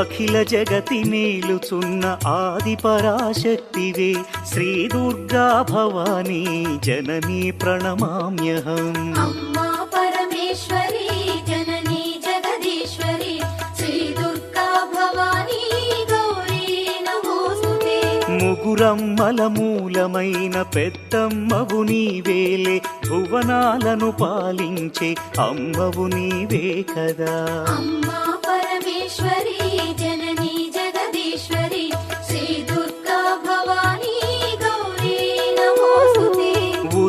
అఖిల జగతి మేలుచున్న ఆది పరాశక్తివే శ్రీ దుర్గా భవానీ జననీ ప్రణమామ్యహం. పరమేశ్వరి జననీ జగదీశ్వరి. శ్రీ దుర్గా భవానీ గౌరీ నమోస్తుతే. ముగురమ్మల మూలమైన పెద్దమ్మవు నీవేలే. భువనాలను పాలించే అమ్మవు నీవే కదా.